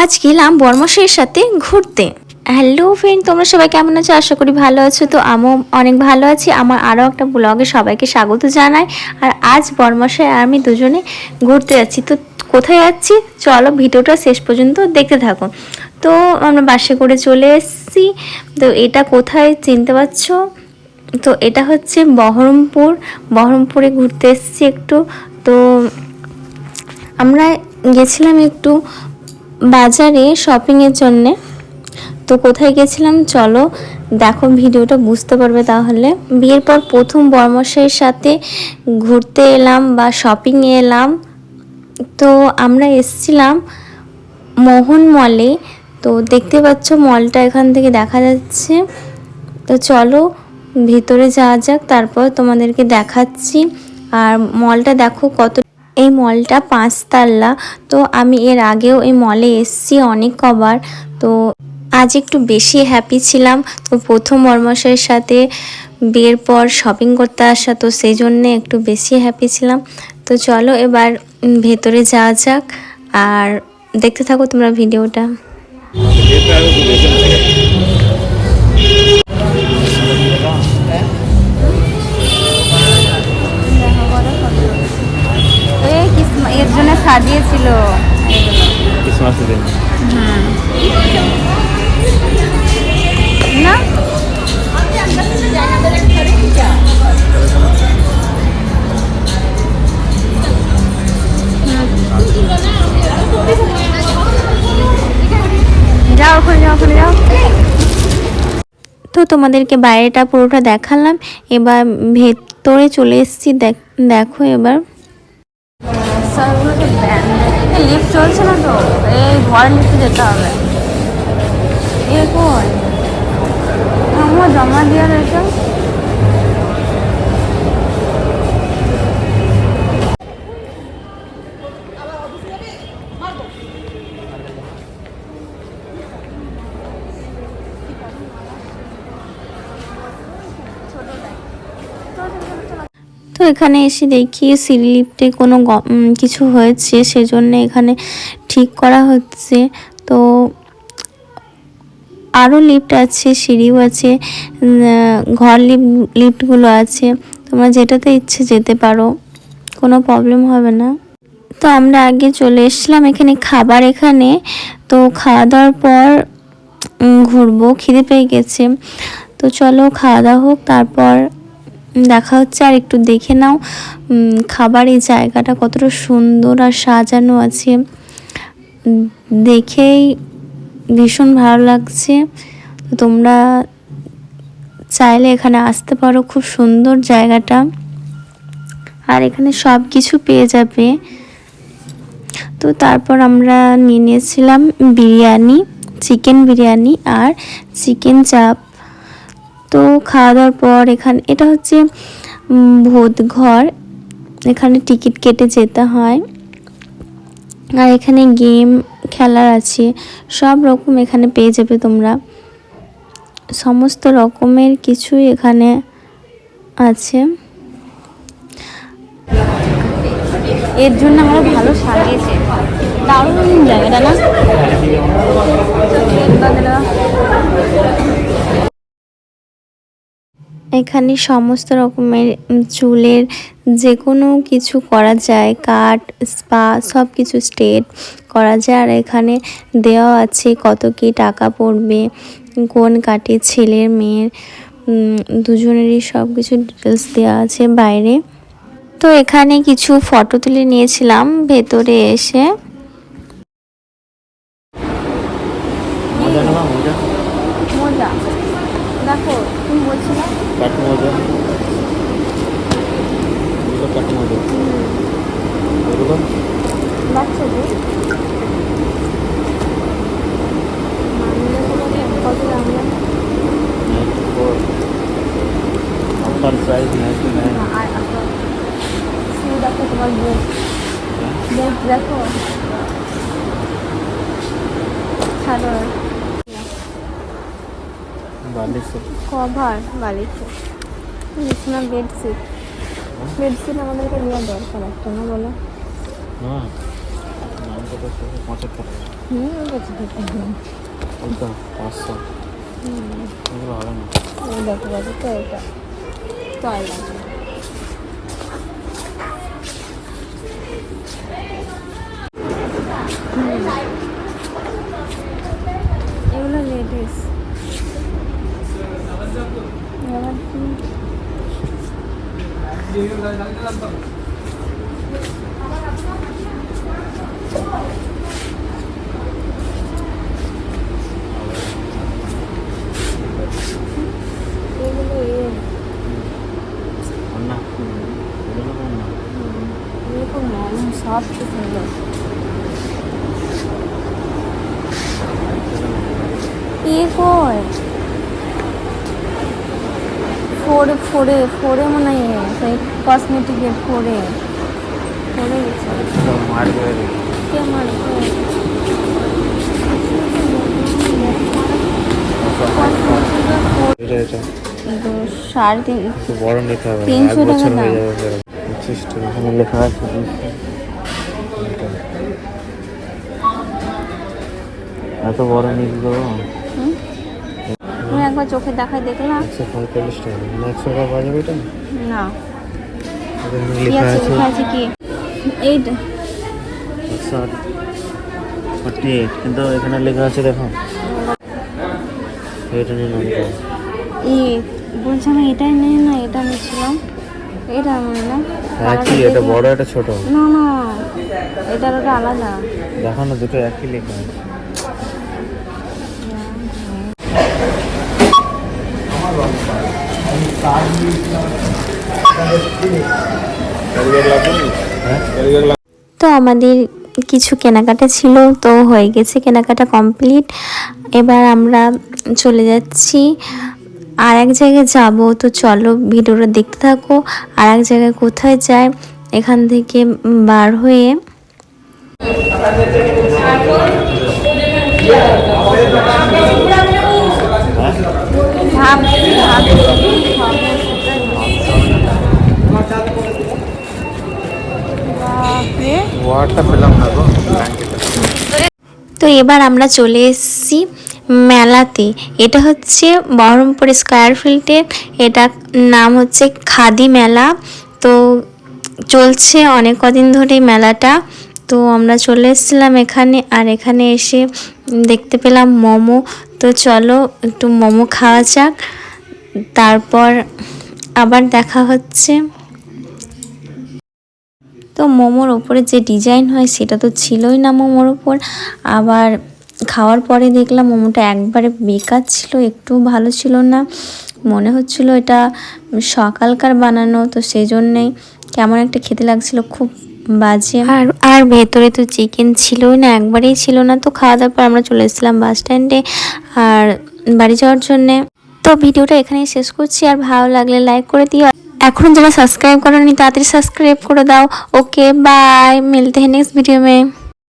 আজ গেলাম বর্মশের সাথে ঘুরতে। হ্যালো ফ্রেন্ড তোমরা সবাই কেমন আছো? আশা করি ভালো আছো। তো আমিও অনেক ভালো আছি। আমার আরও একটা ব্লগে সবাইকে স্বাগত জানাই। আর আজ বর্মশাই আর আমি দুজনে ঘুরতে যাচ্ছি। তো কোথায় যাচ্ছি? চলো ভিডিওটা শেষ পর্যন্ত দেখতে থাকো। তো আমরা বাসে করে চলে এসেছি। তো এটা কোথায় চিনতে পারছ? তো এটা হচ্ছে বহরমপুর। বহরমপুরে ঘুরতে এসেছি একটু। তো আমরা গেছিলাম একটু বাজারে শপিংয়ের জন্যে। তো কোথায় গেছিলাম চলো দেখো, ভিডিওটা বুঝতে পারবে তাহলে। বিয়ের পর প্রথম বর্মশের সাথে ঘুরতে এলাম বা শপিংয়ে এলাম। তো আমরা এসছিলাম মোহন মলে তো দেখতে পাচ্ছ মলটা এখান থেকে দেখা যাচ্ছে। তো চলো, ভিতরে যাওয়া যাক, তারপর তোমাদেরকে দেখাচ্ছি। আর মলটা দেখো কত এই মলটা পাঁচতাল্লা তো আমি এর আগেও এই মলে এসেছি অনেক কবার। তো আজ একটু বেশি হ্যাপি ছিলাম। তো প্রথম বর্মশের সাথে বিয়ের পর শপিং করতে আসা, তো সেই জন্যে একটু বেশি হ্যাপি ছিলাম। তো চলো এবার ভেতরে যাওয়া যাক। আর দেখতে থাকো তোমরা ভিডিওটা ক্রিসমাসের দিন। না? যাও ওখানে যাও ওখানে যাও। তো তোমাদেরকে বাইরেটা পুরোটা দেখালাম। এবার ভেতরে চলে এসেছি দেখ- দেখো এবার লিফট চলছে না তো? এই ঘর লিফ্টে যেতে হবে। এ কই? আমার জমা দিয়ে রয়েছে তো এখানে এসে দেখি সিঁড়ি কোনো কিছু হয়েছে, সেজন্য এখানে ঠিক করা হচ্ছে। তো আরও লিফট আছে, সিঁড়িও আছে ঘর লিফট লিফটগুলো আছে। তোমরা যেটাতে ইচ্ছে যেতে পারো, কোনো প্রবলেম হবে না। তো আমরা আগে চলে এসলাম এখানে খাবার এখানে। তো খাওয়া দাওয়ার পর ঘুরবো, খিদে পেয়ে গেছে। তো চলো খাওয়া দাওয়া হোক, তারপর দেখা হচ্ছে, আর একটু দেখে নাও খাবার এই জায়গাটা কতটা সুন্দর আর সাজানো আছে। দেখেই ভীষণ ভালো লাগছে। তোমরা চাইলে এখানে আসতে পারো, খুব সুন্দর জায়গাটা। আর এখানে সব কিছু পেয়ে যাবে। তো তারপর আমরা নিয়ে নিয়েছিলাম বিরিয়ানি, চিকেন বিরিয়ানি আর চিকেন চাপ। তো খাওয়া দাওয়ার পর এখানে, এটা হচ্ছে ভূত ঘর। এখানে টিকিট কেটে যেতে হয়। আর এখানে গেম খেলার আছে। সব রকম এখানে পেয়ে যাবে তোমরা। সমস্ত রকমের কিছুই এখানে আছে। এর জন্য আমরা ভালো সাজিয়েছে। দারুণ জায়গাটা না? এখানে সমস্ত রকমের চুলের যে কোনো কিছু করা যায় কাট স্পা সব কিছু স্ট্রেট করা যায়। আর এখানে দেওয়া আছে কত কি টাকা পড়বে, কোন কাটে ছেলের মেয়ের দুজনেরই সব কিছু ডিটেলস দেওয়া আছে বাইরে। তো এখানে কিছু ফটো তুলে নিয়েছিলাম ভেতরে এসে মজা না মজা মজা দেখো তুমি কাঠ মজা এগুলো দাম লাগে? নাইনটি ফোর প্রাইস নাইন আর আপনার দেখো তোমার বুট দেখো। বালিশ। কভার বালিশে। বিছানা বেডশিট। বেডশিট আমাদেরকে নেওয়া দরকার একটা না বলো? হ্যাঁ নামটা কত পঁচাত্তর হুম হুম ওইটা পাঁচশো। এগুলো হবে না। এই দেখো বাবু তো এটা। লাগবে এগুলো লেডিস এবার কি এগুলো এ না এগুলো কোন না এরকম ফোরে ফোরে ফোরে মনে হয় সেই কসমেটিকের ফোরে। ফোরে গেছে। কে মারবে সাড়ে তিন বড় নিতে হবে তিনশো টাকা দাম। এখানে লেখা আছে এত বড় নিয়ে? তুমি একবার চোখে দেখাই দেখলাম। একশো পঁয়তাল্লিশ টাকা। না একশো টাকা পাওয়া যাবে এটা? না। লেখা আছে? আছে? লেখা আছে কি? এইটা একশো ফর্টি এইট কিন্তু এখানে লেখা আছে দেখো। এটা নিয়ে নাম ই বলছি আমি এটাই নেই না এটা এটা আমি না। একই এটা বড় এটা ছোট? না না। এটার ওটা আলাদা। দেখো না দুটো একই লেখা আছে। তো আমাদের কিছু কেনাকাটা ছিল, তো হয়ে গেছে কেনাকাটা কমপ্লিট এবার আমরা চলে যাচ্ছি। আর এক জায়গায় যাব, তো চলো ভিডিওটা দেখতে থাকো। আর এক জায়গায় কোথায় যায়, এখান থেকে বার হয়ে। তো এবার আমরা চলে এসেছি মেলাতে। এটা হচ্ছে বহরমপুর স্কোয়ার ফিল্ডে। এটা নাম হচ্ছে খাদি মেলা। তো চলছে অনেক কদিন ধরে মেলাটা। তো আমরা চলে এসেছিলাম এখানে। আর এখানে এসে দেখতে পেলাম মোমো। তো চলো একটু মোমো খাওয়া যাক। তারপর আবার দেখা হচ্ছে। তো মোমোর ওপরে যে ডিজাইন হয় সেটা তো ছিলই না মোমোর ওপর। আবার খাওয়ার পরে দেখলাম মোমোটা একবারে বেকার ছিল, একটু ভালো ছিল না। মনে হচ্ছিল এটা সকালকার বানানো, তো সেই জন্যেই কেমন একটা খেতে লাগছিল, খুব বাজে। আর আর ভেতরে তো চিকেন ছিলই না, একবারেই ছিল না। তো খাওয়া দাওয়ার পর আমরা চলে এসেছিলাম বাস স্ট্যান্ডে আর বাড়ি যাওয়ার জন্যে। তো ভিডিওটা এখানেই শেষ করছি। আর ভালো লাগলে লাইক করে দিও। এখন যারা সাবস্ক্রাইব করেনি, তাড়াতাড়ি সাবস্ক্রাইব করে দাও। ওকে বাই মিলতে নেক্সট ভিডিও মে।